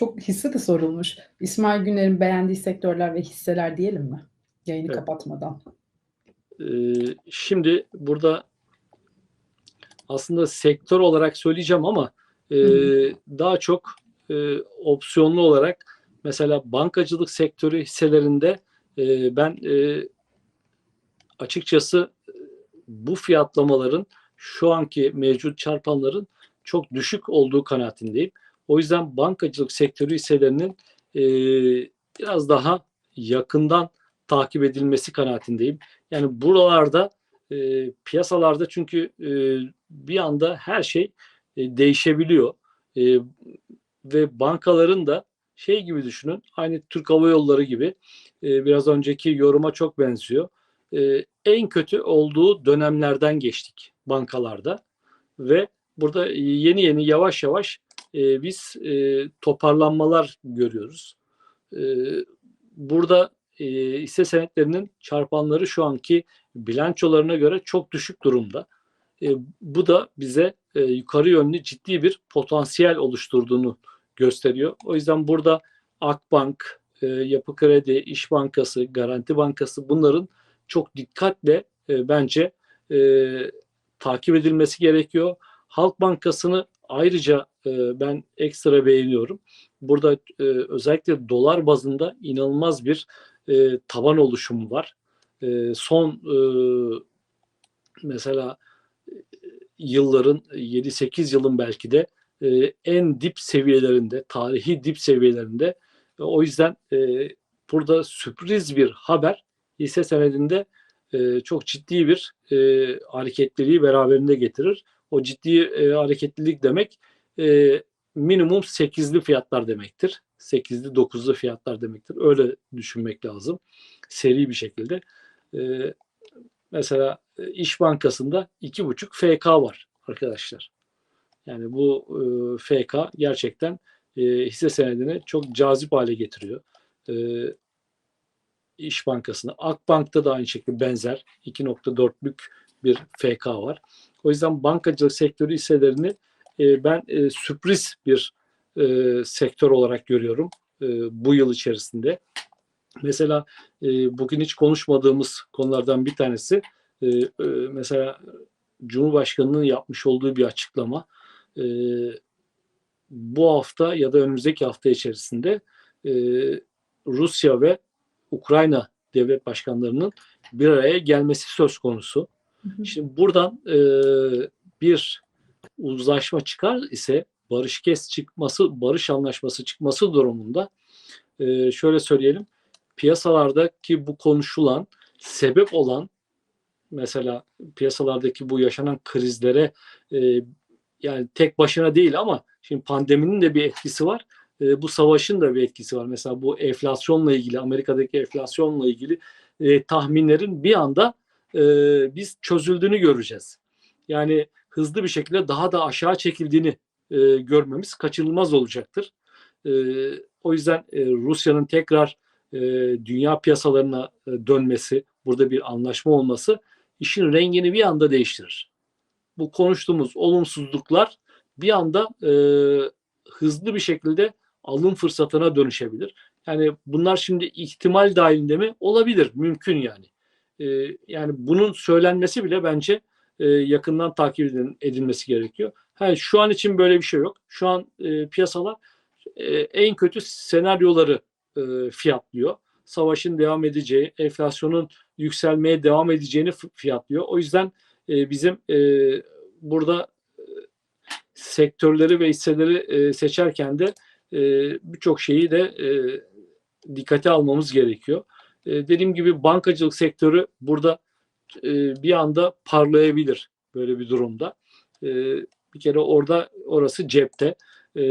çok hisse de sorulmuş. İsmail Güner'in beğendiği sektörler ve hisseler diyelim mi? Yayını Evet. kapatmadan. Ee, şimdi burada aslında sektör olarak söyleyeceğim ama e, daha çok e, opsiyonlu olarak mesela bankacılık sektörü hisselerinde e, ben e, açıkçası e, bu fiyatlamaların şu anki mevcut çarpanların çok düşük olduğu kanaatindeyim. O yüzden bankacılık sektörü hisselerinin e, biraz daha yakından takip edilmesi kanaatindeyim. Yani buralarda e, piyasalarda çünkü e, bir anda her şey e, değişebiliyor. E, ve bankaların da şey gibi düşünün aynı Türk Hava Yolları gibi e, biraz önceki yoruma çok benziyor. E, en kötü olduğu dönemlerden geçtik bankalarda ve burada yeni yeni yavaş yavaş e, biz e, toparlanmalar görüyoruz. E, burada e, hisse senetlerinin çarpanları şu anki bilançolarına göre çok düşük durumda. E, bu da bize e, yukarı yönlü ciddi bir potansiyel oluşturduğunu gösteriyor. O yüzden burada Akbank, e, Yapı Kredi, İş Bankası, Garanti Bankası bunların çok dikkatle e, bence e, takip edilmesi gerekiyor. Halk Bankası'nı ayrıca e, ben ekstra beğeniyorum. Burada e, özellikle dolar bazında inanılmaz bir e, taban oluşumu var. E, son e, mesela e, yılların 7-8 yılın belki de e, en dip seviyelerinde, tarihi dip seviyelerinde. E, o yüzden e, burada sürpriz bir haber hisse senedinde e, çok ciddi bir e, hareketliliği beraberinde getirir. O ciddi e, hareketlilik demek e, minimum 8'li fiyatlar demektir. 8'li 9'lu fiyatlar demektir. Öyle düşünmek lazım. Seri bir şekilde. E, mesela e, İş Bankası'nda 2,5 FK var arkadaşlar. Yani bu e, FK gerçekten e, hisse senedini çok cazip hale getiriyor. E, İş Bankası'na. Akbank'ta da aynı şekilde benzer 2.4'lük bir FK var. O yüzden bankacılık sektörü hisselerini e, ben e, sürpriz bir e, sektör olarak görüyorum e, bu yıl içerisinde. Mesela e, bugün hiç konuşmadığımız konulardan bir tanesi e, e, mesela Cumhurbaşkanı'nın yapmış olduğu bir açıklama. E, bu hafta ya da önümüzdeki hafta içerisinde e, Rusya ve Ukrayna devlet başkanlarının bir araya gelmesi söz konusu. Şimdi buradan e, bir uzlaşma çıkar ise barış kes çıkması, barış anlaşması çıkması durumunda e, şöyle söyleyelim piyasalardaki bu konuşulan sebep olan mesela piyasalardaki bu yaşanan krizlere e, yani tek başına değil ama şimdi pandeminin de bir etkisi var. E, bu savaşın da bir etkisi var. Mesela bu enflasyonla ilgili Amerika'daki enflasyonla ilgili e, tahminlerin bir anda e, biz çözüldüğünü göreceğiz. Yani hızlı bir şekilde daha da aşağı çekildiğini e, görmemiz kaçınılmaz olacaktır. E, o yüzden e, Rusya'nın tekrar e, dünya piyasalarına e, dönmesi, burada bir anlaşma olması işin rengini bir anda değiştirir. Bu konuştuğumuz olumsuzluklar bir anda e, hızlı bir şekilde alım fırsatına dönüşebilir. Yani bunlar şimdi ihtimal dahilinde mi? Olabilir, mümkün yani. E, yani bunun söylenmesi bile bence e, yakından takip edilmesi gerekiyor. Ha, şu an için böyle bir şey yok. Şu an e, piyasalar e, en kötü senaryoları e, fiyatlıyor. Savaşın devam edeceği, enflasyonun yükselmeye devam edeceğini fiyatlıyor. O yüzden e, bizim e, burada e, sektörleri ve hisseleri e, seçerken de e, birçok şeyi de e, dikkate almamız gerekiyor. E, dediğim gibi bankacılık sektörü burada e, bir anda parlayabilir böyle bir durumda. E, bir kere orada orası cepte. E,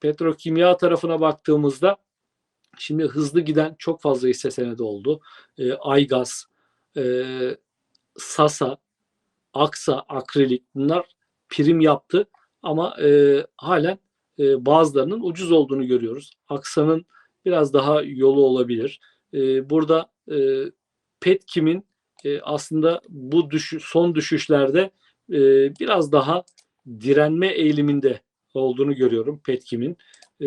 petrokimya tarafına baktığımızda şimdi hızlı giden çok fazla hisse senedi oldu. E, Aygaz, e, Sasa, Aksa, Akrilik bunlar prim yaptı ama e, halen e, bazılarının ucuz olduğunu görüyoruz. Aksa'nın biraz daha yolu olabilir. E, burada e, Petkim'in e, aslında bu düşü, son düşüşlerde e, biraz daha direnme eğiliminde olduğunu görüyorum Petkim'in. E,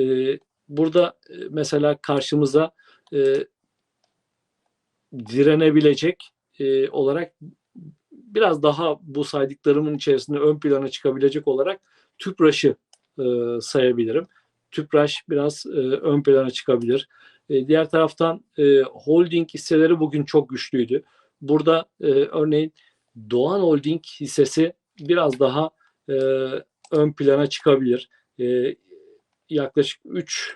burada e, mesela karşımıza e, direnebilecek e, olarak biraz daha bu saydıklarımın içerisinde ön plana çıkabilecek olarak Tüpraş'ı e, sayabilirim. Tüpraş biraz e, ön plana çıkabilir. E, diğer taraftan e, holding hisseleri bugün çok güçlüydü. Burada e, örneğin Doğan Holding hissesi biraz daha e, ön plana çıkabilir. E, yaklaşık 3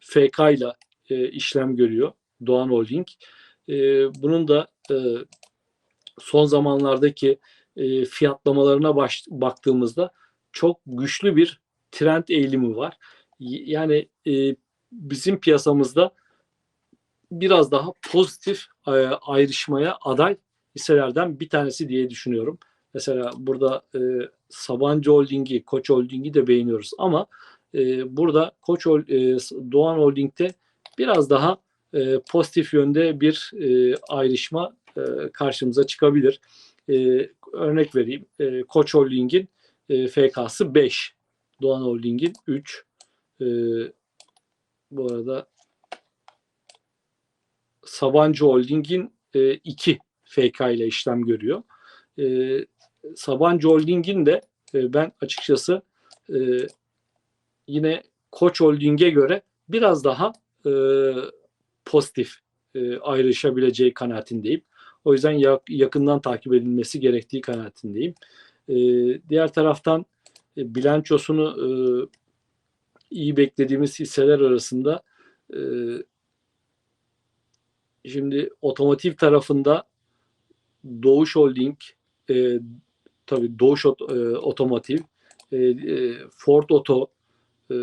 FK ile e, işlem görüyor Doğan Holding. E, bunun da e, son zamanlardaki e, fiyatlamalarına baş, baktığımızda çok güçlü bir trend eğilimi var. Yani e, bizim piyasamızda biraz daha pozitif e, ayrışmaya aday hisselerden bir tanesi diye düşünüyorum. Mesela burada e, Sabancı Holding'i, Koç Holding'i de beğeniyoruz ama e, burada Koç Hol- e, Doğan Holding'de biraz daha e, pozitif yönde bir e, ayrışma e, karşımıza çıkabilir. E, örnek vereyim. E, Koç Holding'in e, FK'sı 5. Doğan Holding'in 3. E, bu arada Sabancı Holding'in 2 FK ile işlem görüyor. E, Sabancı Holding'in de e, ben açıkçası e, yine Koç Holding'e göre biraz daha e, pozitif e, ayrışabileceği kanaatindeyim. O yüzden ya- yakından takip edilmesi gerektiği kanaatindeyim. E, diğer taraftan e, bilançosunu e, iyi beklediğimiz hisseler arasında e, şimdi otomotiv tarafında Doğuş Holding, e, tabii Doğuş Ot- e, Otomotiv, e, e, Ford Oto, e,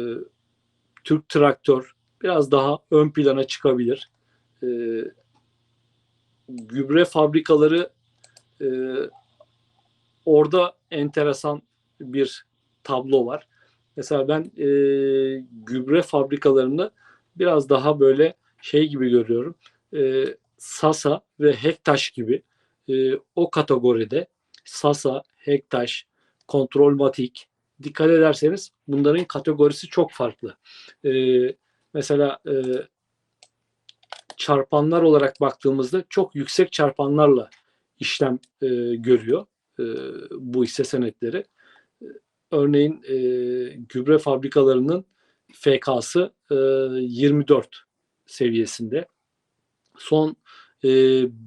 Türk Traktör biraz daha ön plana çıkabilir. E, gübre fabrikaları e, orada enteresan bir tablo var. Mesela ben e, gübre fabrikalarını biraz daha böyle şey gibi görüyorum. E, Sasa ve Hektaş gibi e, o kategoride Sasa, Hektaş, Kontrolmatik dikkat ederseniz bunların kategorisi çok farklı. E, mesela e, çarpanlar olarak baktığımızda çok yüksek çarpanlarla işlem e, görüyor e, bu hisse senetleri. Örneğin e, gübre fabrikalarının FK'sı e, 24 seviyesinde. Son e,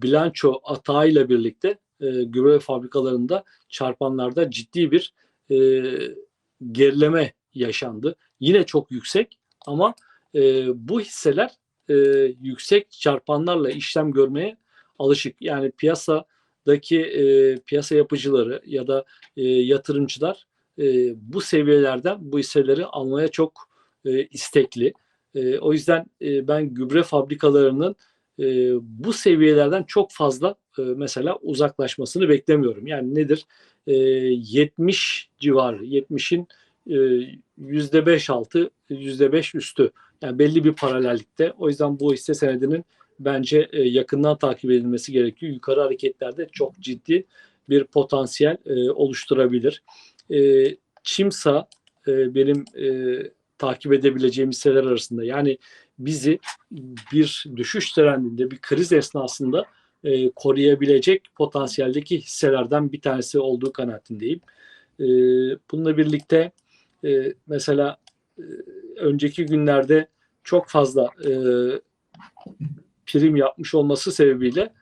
bilanço atağıyla birlikte e, gübre fabrikalarında çarpanlarda ciddi bir e, gerileme yaşandı. Yine çok yüksek ama e, bu hisseler e, yüksek çarpanlarla işlem görmeye alışık. Yani piyasadaki e, piyasa yapıcıları ya da e, yatırımcılar e, bu seviyelerden bu hisseleri almaya çok e, istekli. E, o yüzden e, ben gübre fabrikalarının e, bu seviyelerden çok fazla e, mesela uzaklaşmasını beklemiyorum. Yani nedir? E, 70 civarı, 70'in e, %5 altı, %5 üstü. Yani belli bir paralellikte. O yüzden bu hisse senedinin bence e, yakından takip edilmesi gerekiyor. Yukarı hareketlerde çok ciddi bir potansiyel e, oluşturabilir. E, Çimsa e, benim e, takip edebileceğim hisseler arasında. Yani bizi bir düşüş trendinde, bir kriz esnasında e, koruyabilecek potansiyeldeki hisselerden bir tanesi olduğu kanaatindeyim. E, bununla birlikte e, mesela e, önceki günlerde çok fazla e, prim yapmış olması sebebiyle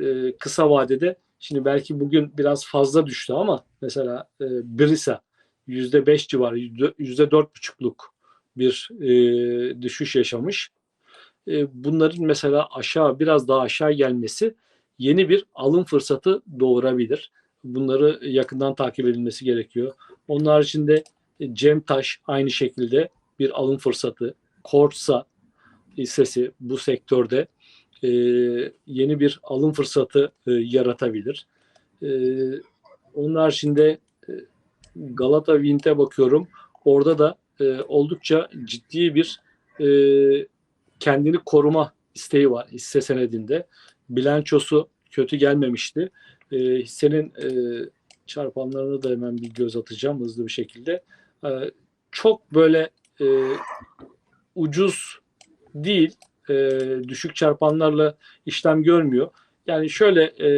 e, kısa vadede şimdi belki bugün biraz fazla düştü ama mesela e, Brisa yüzde beş civarı yüzde dört buçukluk bir e, düşüş yaşamış. E, bunların mesela aşağı biraz daha aşağı gelmesi yeni bir alım fırsatı doğurabilir. Bunları yakından takip edilmesi gerekiyor. Onun haricinde e, Cem Taş aynı şekilde bir alım fırsatı. Korsa hissesi bu sektörde e, yeni bir alım fırsatı e, yaratabilir. E, onun haricinde e, Galata Wind'e bakıyorum. Orada da e, oldukça ciddi bir e, kendini koruma isteği var hisse senedinde. Bilançosu kötü gelmemişti. E, hissenin e, çarpanlarına da hemen bir göz atacağım hızlı bir şekilde. E, çok böyle e, ucuz değil, e, düşük çarpanlarla işlem görmüyor. Yani şöyle e,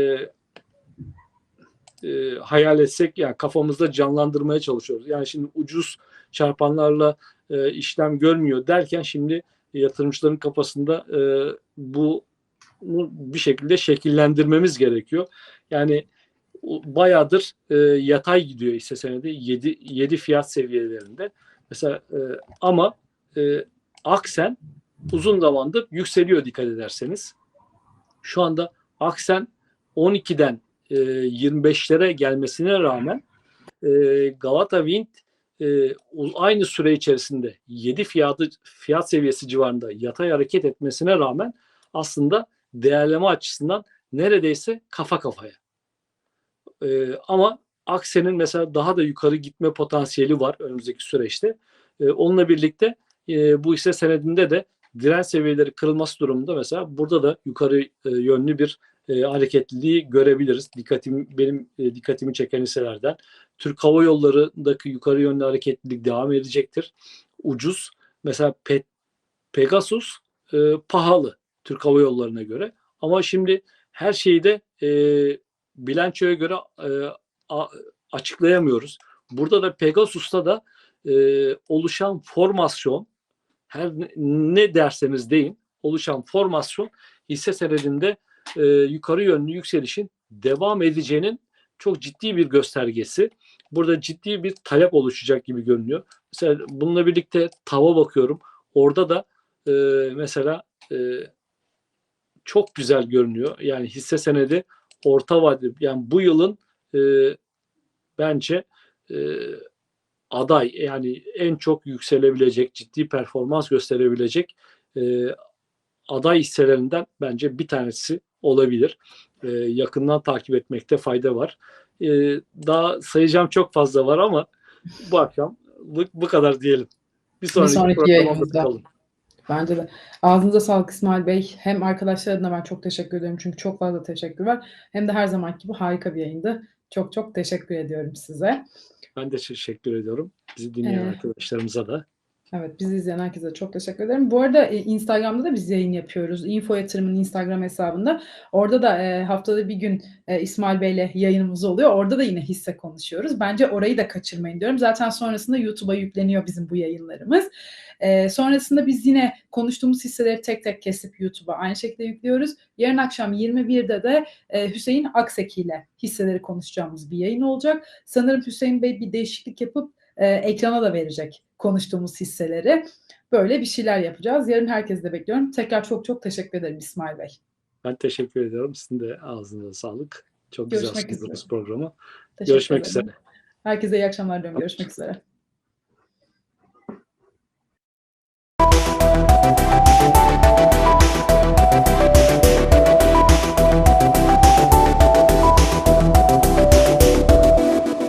e, hayal etsek, yani kafamızda canlandırmaya çalışıyoruz. Yani şimdi ucuz çarpanlarla e, işlem görmüyor derken şimdi yatırımcıların kafasında e, bu bir şekilde şekillendirmemiz gerekiyor. Yani bayağıdır e, yatay gidiyor hisse senedi 7 7 fiyat seviyelerinde. Mesela e, ama e, Aksen uzun zamandır yükseliyor dikkat ederseniz. Şu anda Aksen 12'den e, 25'lere gelmesine rağmen e, Galata Wind e, aynı süre içerisinde 7 fiyatı fiyat seviyesi civarında yatay hareket etmesine rağmen aslında değerleme açısından neredeyse kafa kafaya. E, ama Aksen'in mesela daha da yukarı gitme potansiyeli var önümüzdeki süreçte. E, onunla birlikte e, bu hisse senedinde de direnç seviyeleri kırılması durumunda mesela burada da yukarı e, yönlü bir e, hareketliliği görebiliriz. Dikkatim benim e, dikkatimi çeken hisselerden. Türk Hava Yolları'ndaki yukarı yönlü hareketlilik devam edecektir. Ucuz. Mesela Pe Pegasus e, pahalı Türk Hava Yolları'na göre. Ama şimdi her şeyi de e, bilançoya göre e, a, açıklayamıyoruz. Burada da Pegasus'ta da e, oluşan formasyon her ne derseniz deyin oluşan formasyon hisse senedinde e, yukarı yönlü yükselişin devam edeceğinin çok ciddi bir göstergesi. Burada ciddi bir talep oluşacak gibi görünüyor. Mesela bununla birlikte tava bakıyorum. Orada da e, mesela e, çok güzel görünüyor. Yani hisse senedi orta vadeli yani bu yılın e, bence e, aday yani en çok yükselebilecek, ciddi performans gösterebilecek e, aday hisselerinden bence bir tanesi olabilir. E, yakından takip etmekte fayda var. E, daha sayacağım çok fazla var ama bu akşam bu, bu kadar diyelim. Bir sonraki, bir sonraki yayınımızda. Bence de. Ağzınıza sağlık İsmail Bey. Hem arkadaşlar adına ben çok teşekkür ederim çünkü çok fazla teşekkür var. Hem de her zamanki gibi harika bir yayındı. Çok çok teşekkür ediyorum size. Ben de teşekkür ediyorum. Bizi dinleyen Ee, arkadaşlarımıza da. Evet, bizi izleyen herkese çok teşekkür ederim. Bu arada e, Instagram'da da biz yayın yapıyoruz. Info Yatırım'ın Instagram hesabında. Orada da e, haftada bir gün e, İsmail Bey'le yayınımız oluyor. Orada da yine hisse konuşuyoruz. Bence orayı da kaçırmayın diyorum. Zaten sonrasında YouTube'a yükleniyor bizim bu yayınlarımız. E, sonrasında biz yine konuştuğumuz hisseleri tek tek kesip YouTube'a aynı şekilde yüklüyoruz. Yarın akşam 21'de de e, Hüseyin Akseki ile hisseleri konuşacağımız bir yayın olacak. Sanırım Hüseyin Bey bir değişiklik yapıp e, ekrana da verecek konuştuğumuz hisseleri. Böyle bir şeyler yapacağız. Yarın herkesi de bekliyorum. Tekrar çok çok teşekkür ederim İsmail Bey. Ben teşekkür ediyorum. Sizin de ağzınıza sağlık. Çok Görüşmek güzel sundunuz üzere. programı. Teşekkür Görüşmek ederim. üzere. Herkese iyi akşamlar diliyorum. Görüşmek üzere.